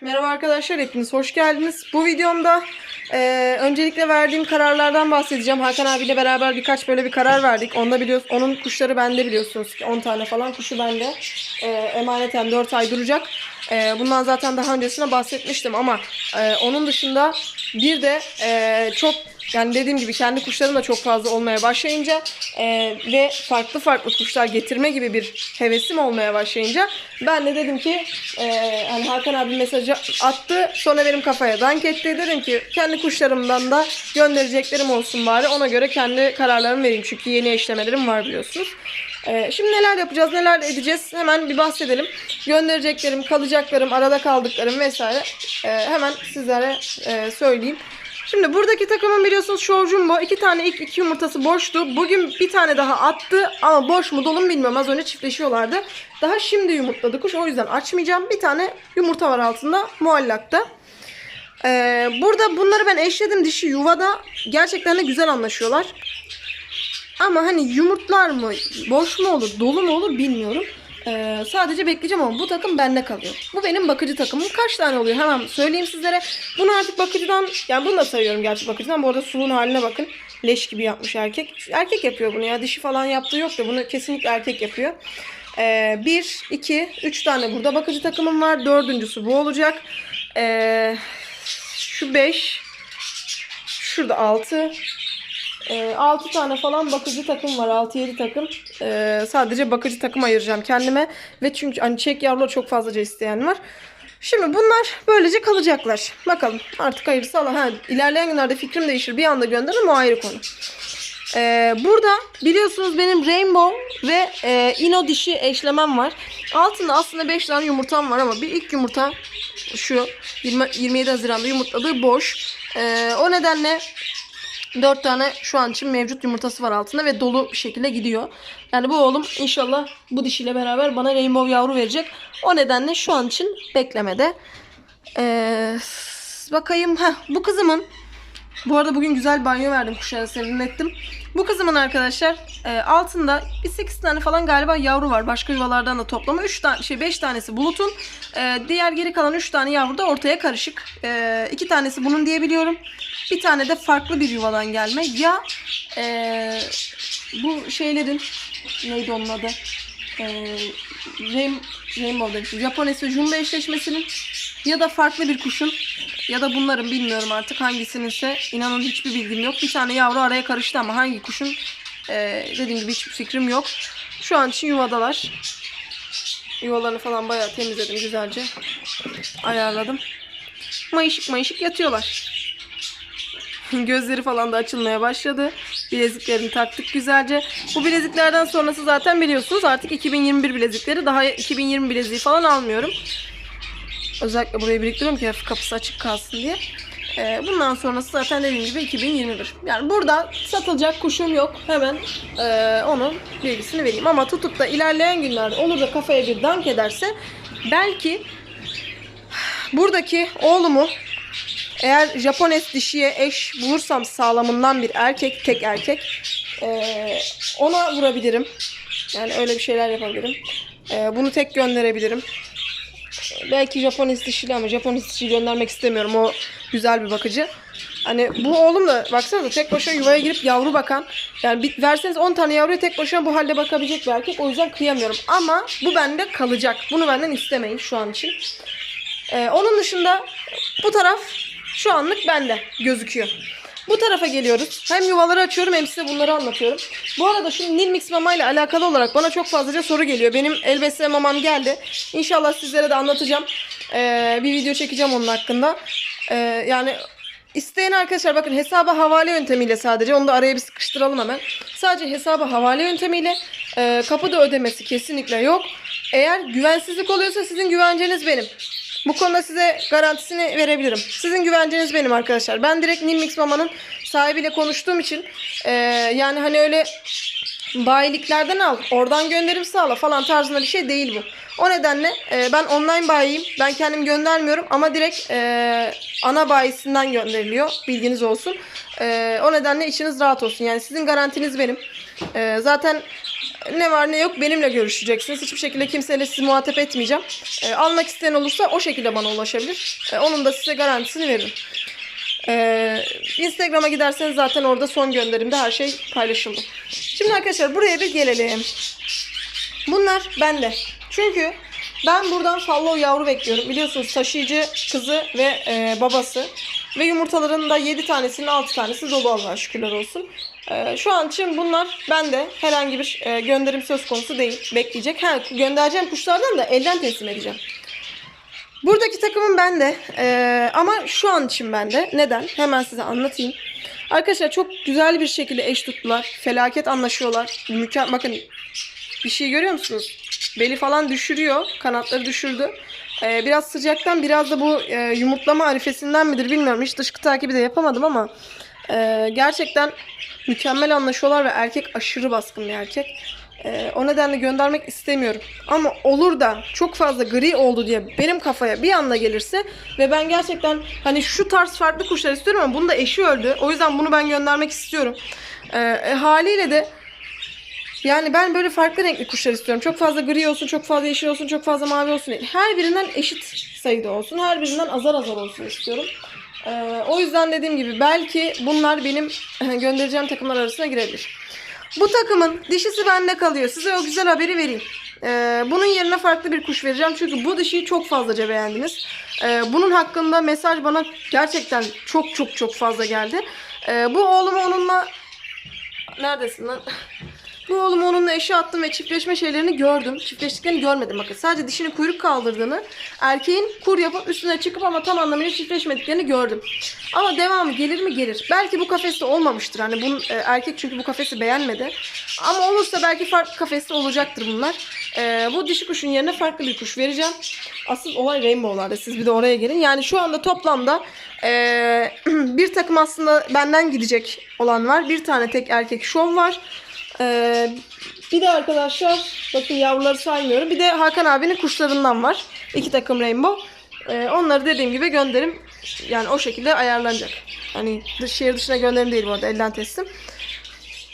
Merhaba arkadaşlar, hepiniz hoş geldiniz. Bu videomda e, öncelikle verdiğim kararlardan bahsedeceğim. Hakan abiyle beraber birkaç böyle bir karar verdik. Onda biliyoruz, onun kuşları bende biliyorsunuz ki 10 tane falan kuşu bende. E, emaneten 4 ay duracak. E, bundan zaten daha öncesinde bahsetmiştim ama e, onun dışında bir de e, çok yani dediğim gibi kendi kuşlarım da çok fazla olmaya başlayınca e, ve farklı farklı kuşlar getirme gibi bir hevesim olmaya başlayınca ben de dedim ki e, hani Hakan abi mesajı attı sonra benim kafaya dank etti. Dedim ki kendi kuşlarımdan da göndereceklerim olsun bari ona göre kendi kararlarımı vereyim çünkü yeni eşlemelerim var biliyorsunuz. E, şimdi neler yapacağız neler edeceğiz hemen bir bahsedelim. Göndereceklerim, kalacaklarım, arada kaldıklarım vesaire e, hemen sizlere e, söyleyeyim. Şimdi buradaki takımın biliyorsunuz Show Jumbo. iki tane ilk iki yumurtası boştu. Bugün bir tane daha attı ama boş mu dolu mu bilmiyorum. Az önce çiftleşiyorlardı. Daha şimdi yumurtladı kuş. O yüzden açmayacağım. Bir tane yumurta var altında muallakta. Ee, burada bunları ben eşledim dişi yuvada. Gerçekten de güzel anlaşıyorlar. Ama hani yumurtlar mı, boş mu olur, dolu mu olur bilmiyorum. Ee, sadece bekleyeceğim ama bu takım bende kalıyor. Bu benim bakıcı takımım. Kaç tane oluyor hemen söyleyeyim sizlere. Bunu artık bakıcıdan, yani bunu da sayıyorum gerçi bakıcıdan. Bu arada suluğun haline bakın. Leş gibi yapmış erkek. Erkek yapıyor bunu ya. Dişi falan yaptığı yok da bunu kesinlikle erkek yapıyor. Ee, bir, iki, üç tane burada bakıcı takımım var. Dördüncüsü bu olacak. Ee, şu beş. Şurada altı. 6 tane falan bakıcı takım var. 6-7 takım. Ee, sadece bakıcı takım ayıracağım kendime. Ve çünkü hani çek yavrular çok fazlaca isteyen var. Şimdi bunlar böylece kalacaklar. Bakalım artık hayırlısı Allah. Ha, ilerleyen günlerde fikrim değişir. Bir anda gönderirim o ayrı konu. Ee, burada biliyorsunuz benim Rainbow ve e, Ino dişi eşlemem var. Altında aslında 5 tane yumurtam var ama bir ilk yumurta şu 20, 27 Haziran'da yumurtladığı boş. Ee, o nedenle 4 tane şu an için mevcut yumurtası var altında ve dolu bir şekilde gidiyor. Yani bu oğlum inşallah bu dişiyle beraber bana rainbow yavru verecek. O nedenle şu an için beklemede. Ee, bakayım. Heh, bu kızımın bu arada bugün güzel banyo verdim kuşlara serinlettim. Bu kızımın arkadaşlar e, altında bir 8 tane falan galiba yavru var. Başka yuvalardan da toplama. 3 tane şey 5 tanesi bulutun. E, diğer geri kalan 3 tane yavru da ortaya karışık. 2 tanesi bunun diyebiliyorum. Bir tane de farklı bir yuvadan gelme. Ya e, bu şeylerin neydi onun adı? E, Rain, Rainbow demişim. Japones ve Jumbo eşleşmesinin ya da farklı bir kuşun ya da bunların bilmiyorum artık hangisininse inanın hiçbir bilgim yok. Bir tane yavru araya karıştı ama hangi kuşun e, dediğim gibi hiçbir fikrim yok. Şu an için yuvadalar. Yuvalarını falan bayağı temizledim güzelce. Ayarladım. Mayışık mayışık yatıyorlar. Gözleri falan da açılmaya başladı. Bileziklerini taktık güzelce. Bu bileziklerden sonrası zaten biliyorsunuz artık 2021 bilezikleri. Daha 2020 bileziği falan almıyorum. Özellikle buraya biriktiriyorum ki hafif kapısı açık kalsın diye. Ee, bundan sonrası zaten dediğim gibi 2021. Yani burada satılacak kuşum yok. Hemen e, onun bilgisini vereyim. Ama tutup da ilerleyen günlerde olur da kafaya bir dank ederse belki buradaki oğlumu eğer Japones dişiye eş bulursam sağlamından bir erkek, tek erkek e, ona vurabilirim. Yani öyle bir şeyler yapabilirim. E, bunu tek gönderebilirim. Belki Japones dişili ama Japones dişi göndermek istemiyorum. O güzel bir bakıcı. Hani bu oğlum da baksanıza tek başına yuvaya girip yavru bakan. Yani bir, verseniz 10 tane yavruya tek başına bu halde bakabilecek bir erkek. O yüzden kıyamıyorum. Ama bu bende kalacak. Bunu benden istemeyin şu an için. Ee, onun dışında bu taraf şu anlık bende gözüküyor. Bu tarafa geliyoruz. Hem yuvaları açıyorum hem size bunları anlatıyorum. Bu arada şu Nilmix mama ile alakalı olarak bana çok fazlaca soru geliyor. Benim el besleme mamam geldi. İnşallah sizlere de anlatacağım. Ee, bir video çekeceğim onun hakkında. Ee, yani isteyen arkadaşlar bakın hesaba havale yöntemiyle sadece. Onu da araya bir sıkıştıralım hemen. Sadece hesaba havale yöntemiyle e, kapıda ödemesi kesinlikle yok. Eğer güvensizlik oluyorsa sizin güvenceniz benim. Bu konuda size garantisini verebilirim. Sizin güvenceniz benim arkadaşlar. Ben direkt Nilmix Mama'nın sahibiyle konuştuğum için e, yani hani öyle bayiliklerden al, oradan gönderim sağla falan tarzında bir şey değil bu. O nedenle e, ben online bayiyim. Ben kendim göndermiyorum ama direkt e, ana bayisinden gönderiliyor. Bilginiz olsun. E, o nedenle içiniz rahat olsun. Yani sizin garantiniz benim. E, zaten Ne var ne yok benimle görüşeceksiniz. Hiçbir şekilde kimseyle sizi muhatap etmeyeceğim. Ee, almak isteyen olursa o şekilde bana ulaşabilir. Ee, onun da size garantisini veririm. Ee, Instagram'a giderseniz zaten orada son gönderimde her şey paylaşıldı. Şimdi arkadaşlar buraya bir gelelim. Bunlar bende. Çünkü ben buradan follow yavru bekliyorum. Biliyorsunuz taşıyıcı kızı ve e, babası. Ve yumurtaların da 7 tanesinin 6 tanesi dolu Allah'a şükürler olsun. E, şu an için bunlar bende. Herhangi bir e, gönderim söz konusu değil. Bekleyecek. Ha, göndereceğim kuşlardan da elden teslim edeceğim. Buradaki takımım bende. Ee, ama şu an için bende. Neden? Hemen size anlatayım. Arkadaşlar çok güzel bir şekilde eş tuttular. Felaket anlaşıyorlar. Mükemmel. Bakın bir şey görüyor musunuz? Beli falan düşürüyor. Kanatları düşürdü. Ee, biraz sıcaktan biraz da bu e, yumurtlama arifesinden midir bilmiyorum. Hiç dışkı takibi de yapamadım ama e, gerçekten mükemmel anlaşıyorlar ve erkek aşırı baskın bir erkek. Ee, o nedenle göndermek istemiyorum. Ama olur da çok fazla gri oldu diye benim kafaya bir anda gelirse ve ben gerçekten hani şu tarz farklı kuşlar istiyorum ama bunun da eşi öldü. O yüzden bunu ben göndermek istiyorum. Ee, e, haliyle de yani ben böyle farklı renkli kuşlar istiyorum. Çok fazla gri olsun, çok fazla yeşil olsun, çok fazla mavi olsun. Her birinden eşit sayıda olsun. Her birinden azar azar olsun istiyorum. Ee, o yüzden dediğim gibi belki bunlar benim göndereceğim takımlar arasına girebilir. Bu takımın dişisi bende kalıyor. Size o güzel haberi vereyim. Ee, bunun yerine farklı bir kuş vereceğim. Çünkü bu dişiyi çok fazlaca beğendiniz. Ee, bunun hakkında mesaj bana gerçekten çok çok çok fazla geldi. Ee, bu oğlumu onunla... Neredesin lan? Bu oğlumu onunla eşe attım ve çiftleşme şeylerini gördüm. Çiftleştiklerini görmedim bakın. Sadece dişini kuyruk kaldırdığını, erkeğin kur yapıp üstüne çıkıp ama tam anlamıyla çiftleşmediklerini gördüm. Ama devamı gelir mi gelir. Belki bu kafeste olmamıştır. Hani bunun e, erkek çünkü bu kafesi beğenmedi. Ama olursa belki farklı kafeste olacaktır bunlar. E, bu dişi kuşun yerine farklı bir kuş vereceğim. Asıl olay Rainbow'larda. Siz bir de oraya gelin. Yani şu anda toplamda e, bir takım aslında benden gidecek olan var. Bir tane tek erkek şov var. Ee, bir de arkadaşlar bakın yavruları saymıyorum. Bir de Hakan abinin kuşlarından var. İki takım rainbow. Ee, onları dediğim gibi gönderim. Yani o şekilde ayarlanacak. Hani dış, şehir dışına gönderim değil bu arada elden teslim.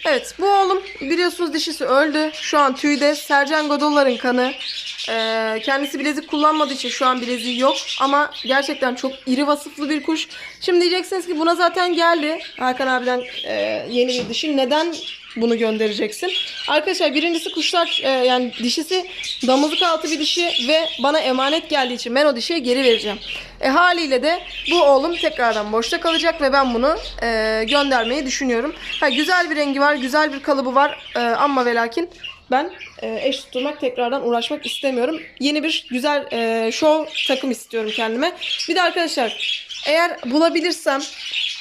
Evet bu oğlum biliyorsunuz dişisi öldü. Şu an tüyde. Sercan Godollar'ın kanı. Ee, kendisi bilezik kullanmadığı için şu an bileziği yok. Ama gerçekten çok iri vasıflı bir kuş. Şimdi diyeceksiniz ki buna zaten geldi. Hakan abiden e, yeni bir dişi. Neden bunu göndereceksin? Arkadaşlar birincisi kuşlar e, yani dişisi damızlık altı bir dişi ve bana emanet geldiği için ben o dişiye geri vereceğim. E, haliyle de bu oğlum tekrardan boşta kalacak ve ben bunu e, göndermeyi düşünüyorum. Ha, güzel bir rengi var, güzel bir kalıbı var e, ama ve lakin ben e, eş tutturmak tekrardan uğraşmak istemiyorum. Yeni bir güzel e, show takım istiyorum kendime. Bir de arkadaşlar eğer bulabilirsem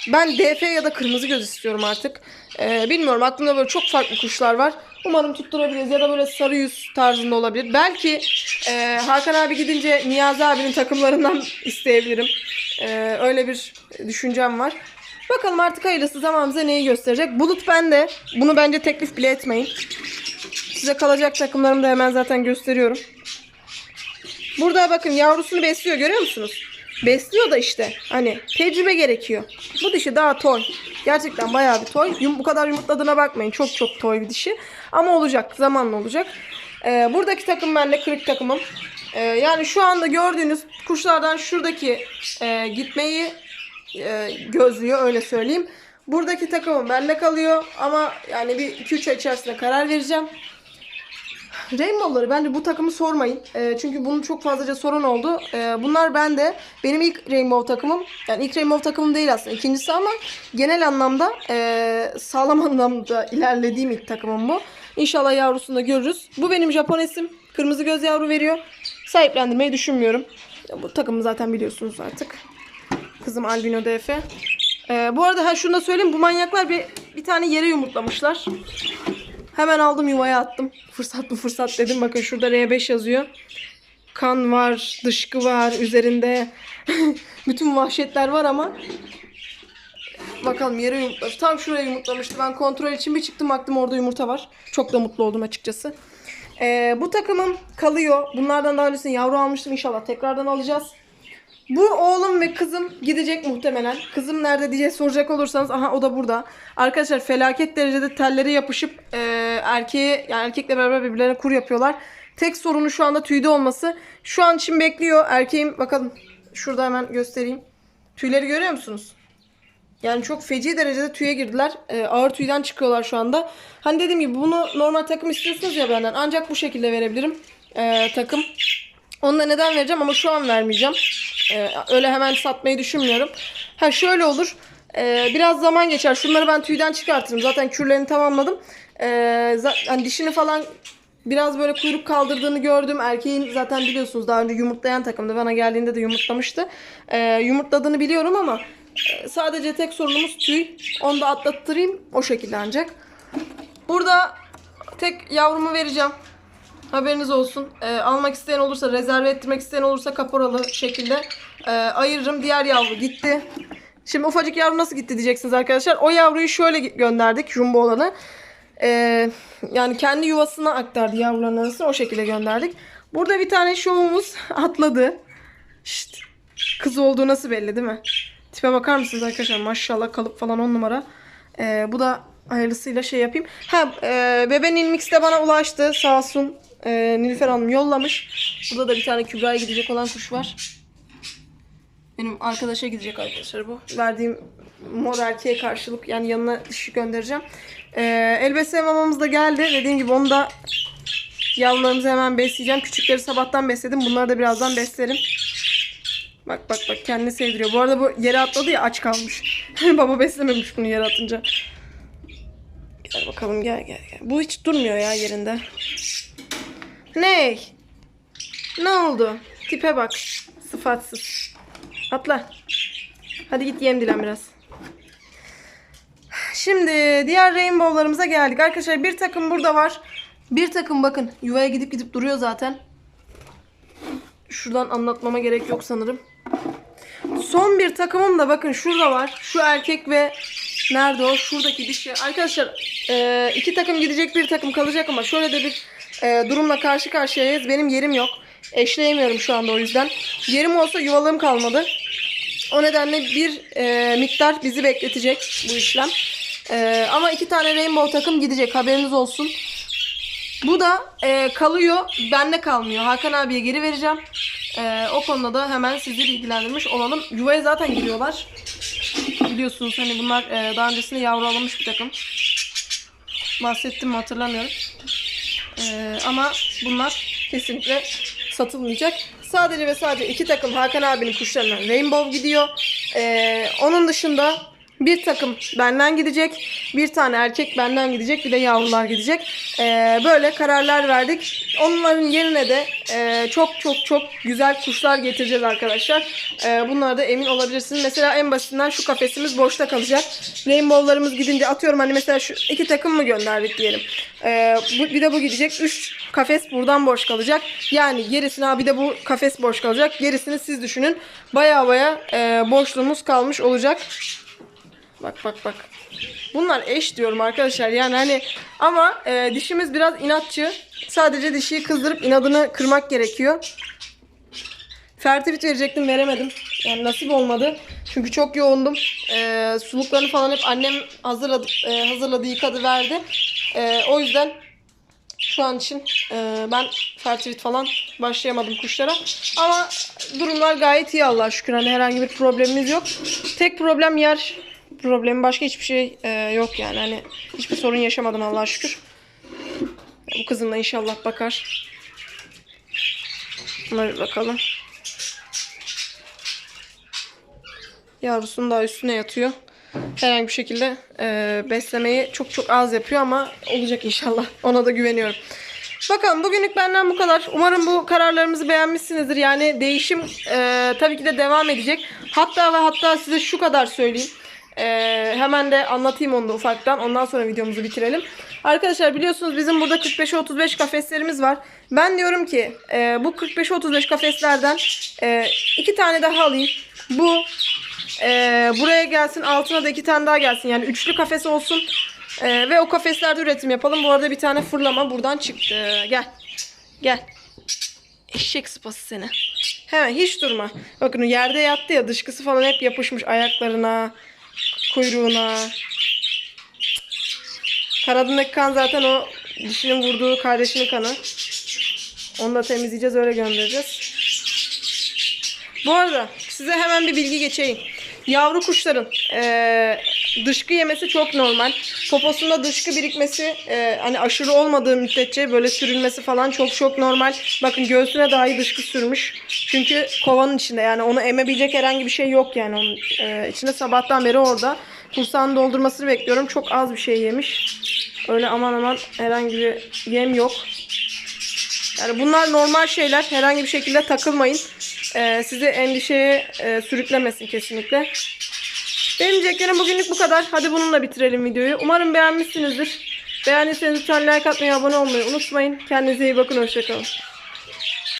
ben DF ya da kırmızı göz istiyorum artık. E, bilmiyorum aklımda böyle çok farklı kuşlar var. Umarım tutturabiliriz ya da böyle sarı yüz tarzında olabilir. Belki e, Hakan abi gidince Niyazi abinin takımlarından isteyebilirim. E, öyle bir düşüncem var. Bakalım artık hayırlısı zaman neyi gösterecek. Bulut bende. Bunu bence teklif bile etmeyin. Size kalacak takımlarımı da hemen zaten gösteriyorum. Burada bakın yavrusunu besliyor görüyor musunuz? Besliyor da işte hani tecrübe gerekiyor. Bu dişi daha toy. Gerçekten bayağı bir toy. Bu kadar yumurtladığına bakmayın. Çok çok toy bir dişi. Ama olacak. Zamanla olacak. Ee, buradaki takım bende kırık takımım. Ee, yani şu anda gördüğünüz kuşlardan şuradaki e, gitmeyi e, gözlüyor öyle söyleyeyim. Buradaki takımım bende kalıyor ama yani bir 2-3 ay içerisinde karar vereceğim. Rainbow'ları bence bu takımı sormayın. E, çünkü bunun çok fazlaca sorun oldu. E, bunlar bende. Benim ilk Rainbow takımım. Yani ilk Rainbow takımım değil aslında. ikincisi ama genel anlamda e, sağlam anlamda ilerlediğim ilk takımım bu. İnşallah yavrusunu da görürüz. Bu benim Japonesim. Kırmızı göz yavru veriyor. Sahiplendirmeyi düşünmüyorum. Bu takımı zaten biliyorsunuz artık. Kızım Albino DF. Ee, bu arada ha şunu da söyleyeyim. Bu manyaklar bir, bir tane yere yumurtlamışlar. Hemen aldım yuvaya attım. Fırsat bu fırsat dedim. Bakın şurada R5 yazıyor. Kan var, dışkı var üzerinde. Bütün vahşetler var ama Bakalım yere yumurtlamış. Tam şuraya yumurtlamıştı. Ben kontrol için bir çıktım baktım orada yumurta var. Çok da mutlu oldum açıkçası. Ee, bu takımım kalıyor. Bunlardan daha öncesinde yavru almıştım. İnşallah tekrardan alacağız. Bu oğlum ve kızım gidecek muhtemelen. Kızım nerede diye soracak olursanız aha o da burada. Arkadaşlar felaket derecede telleri yapışıp e, erkeğe yani erkekle beraber birbirlerine kur yapıyorlar. Tek sorunu şu anda tüyde olması. Şu an için bekliyor. Erkeğim bakalım şurada hemen göstereyim. Tüyleri görüyor musunuz? Yani çok feci derecede tüye girdiler. Ee, ağır tüyden çıkıyorlar şu anda. Hani dediğim gibi bunu normal takım istiyorsunuz ya benden. Ancak bu şekilde verebilirim ee, takım. Onu neden vereceğim ama şu an vermeyeceğim. Ee, öyle hemen satmayı düşünmüyorum. Ha şöyle olur. Ee, biraz zaman geçer. Şunları ben tüyden çıkartırım. Zaten kürlerini tamamladım. Ee, hani dişini falan biraz böyle kuyruk kaldırdığını gördüm. Erkeğin zaten biliyorsunuz daha önce yumurtlayan takımda. Bana geldiğinde de yumurtlamıştı. Ee, yumurtladığını biliyorum ama e, sadece tek sorunumuz tüy. Onu da atlattırayım. O şekilde ancak. Burada tek yavrumu vereceğim. Haberiniz olsun. Ee, almak isteyen olursa, rezerve ettirmek isteyen olursa kaporalı şekilde e, ayırırım. Diğer yavru gitti. Şimdi ufacık yavru nasıl gitti diyeceksiniz arkadaşlar. O yavruyu şöyle gönderdik jumbo olanı. Ee, yani kendi yuvasına aktardı yavruların arasına o şekilde gönderdik. Burada bir tane şovumuz atladı. Şşt. Kız olduğu nasıl belli değil mi? Tipe bakar mısınız arkadaşlar? Maşallah kalıp falan on numara. Ee, bu da hayırlısıyla şey yapayım. Ha, e, Bebe Nilmix de bana ulaştı. Sağ olsun. E, Nilüfer Hanım yollamış. Burada da bir tane Kübra'ya gidecek olan kuş var. Benim arkadaşa gidecek arkadaşlar bu. Verdiğim mor erkeğe karşılık yani yanına dişi göndereceğim. Ee, elbette mamamız da geldi. Dediğim gibi onu da yavrularımızı hemen besleyeceğim. Küçükleri sabahtan besledim. Bunları da birazdan beslerim. Bak bak bak kendini sevdiriyor. Bu arada bu yere atladı ya aç kalmış. Baba beslememiş bunu yere atınca. Gel bakalım gel gel gel. Bu hiç durmuyor ya yerinde. Ney? Ne oldu? Tipe bak. Sıfatsız. Atla. Hadi git yem dilen biraz. Şimdi diğer rainbow'larımıza geldik. Arkadaşlar bir takım burada var. Bir takım bakın yuvaya gidip gidip duruyor zaten. Şuradan anlatmama gerek yok sanırım. Son bir takımım da bakın şurada var. Şu erkek ve nerede o? Şuradaki dişi. Arkadaşlar iki takım gidecek bir takım kalacak ama şöyle de bir e, durumla karşı karşıyayız. Benim yerim yok. Eşleyemiyorum şu anda o yüzden. Yerim olsa yuvalığım kalmadı. O nedenle bir e, miktar bizi bekletecek bu işlem. E, ama iki tane rainbow takım gidecek haberiniz olsun. Bu da e, kalıyor, bende kalmıyor. Hakan abiye geri vereceğim. E, o konuda da hemen sizi bilgilendirmiş olalım. Yuvaya zaten giriyorlar. Biliyorsunuz hani bunlar e, daha öncesinde yavru alınmış bir takım. Bahsettim mi hatırlamıyorum. E, ama bunlar kesinlikle satılmayacak. Sadece ve sadece iki takım Hakan abinin kuşlarına Rainbow gidiyor. E, onun dışında bir takım benden gidecek. Bir tane erkek benden gidecek. Bir de yavrular gidecek. Ee, böyle kararlar verdik. Onların yerine de e, çok çok çok güzel kuşlar getireceğiz arkadaşlar. Ee, bunlara da emin olabilirsiniz. Mesela en basitinden şu kafesimiz boşta kalacak. Rainbow'larımız gidince atıyorum hani mesela şu iki takım mı gönderdik diyelim. Ee, bu, bir de bu gidecek. Üç kafes buradan boş kalacak. Yani gerisine bir de bu kafes boş kalacak. Gerisini siz düşünün. Baya baya e, boşluğumuz kalmış olacak. Bak bak bak. Bunlar eş diyorum arkadaşlar. Yani hani ama e, dişimiz biraz inatçı. Sadece dişiyi kızdırıp inadını kırmak gerekiyor. Fertivit verecektim veremedim. Yani nasip olmadı. Çünkü çok yoğundum. E, suluklarını falan hep annem hazırladı, e, hazırladı yıkadı verdi. E, o yüzden şu an için e, ben fertivit falan başlayamadım kuşlara. Ama durumlar gayet iyi Allah'a şükür. Hani herhangi bir problemimiz yok. Tek problem yer problemi. Başka hiçbir şey e, yok yani. Hani hiçbir sorun yaşamadım Allah'a şükür. Bu kızım inşallah bakar. Bir bakalım. Yavrusunun daha üstüne yatıyor. Herhangi bir şekilde e, beslemeyi çok çok az yapıyor ama olacak inşallah. Ona da güveniyorum. Bakalım bugünlük benden bu kadar. Umarım bu kararlarımızı beğenmişsinizdir. Yani değişim e, tabii ki de devam edecek. Hatta ve hatta size şu kadar söyleyeyim. Ee, hemen de anlatayım onu da ufaktan. Ondan sonra videomuzu bitirelim. Arkadaşlar biliyorsunuz bizim burada 45'e 35 kafeslerimiz var. Ben diyorum ki e, bu 45'e 35 kafeslerden e, iki tane daha alayım. Bu e, buraya gelsin altına da iki tane daha gelsin. Yani üçlü kafes olsun. E, ve o kafeslerde üretim yapalım. Bu arada bir tane fırlama buradan çıktı. Gel. Gel. Eşek sıpası seni. Hemen hiç durma. Bakın yerde yattı ya dışkısı falan hep yapışmış ayaklarına, kuyruğuna. Kanadındaki kan zaten o dişinin vurduğu kardeşinin kanı. Onu da temizleyeceğiz öyle göndereceğiz. Bu arada size hemen bir bilgi geçeyim. Yavru kuşların eee, dışkı yemesi çok normal. Poposunda dışkı birikmesi eee, hani aşırı olmadığı müddetçe böyle sürülmesi falan çok çok normal. Bakın göğsüne dahi dışkı sürmüş. Çünkü kovanın içinde yani onu emebilecek herhangi bir şey yok yani onun eee, içinde sabahtan beri orada. Kursağını doldurmasını bekliyorum. Çok az bir şey yemiş. Öyle aman aman herhangi bir yem yok. Yani bunlar normal şeyler. Herhangi bir şekilde takılmayın. Ee, sizi endişeye e, sürüklemesin kesinlikle. Benim diyeceklerim bugünlük bu kadar. Hadi bununla bitirelim videoyu. Umarım beğenmişsinizdir. Beğendiyseniz lütfen like atmayı, abone olmayı unutmayın. Kendinize iyi bakın. Hoşçakalın.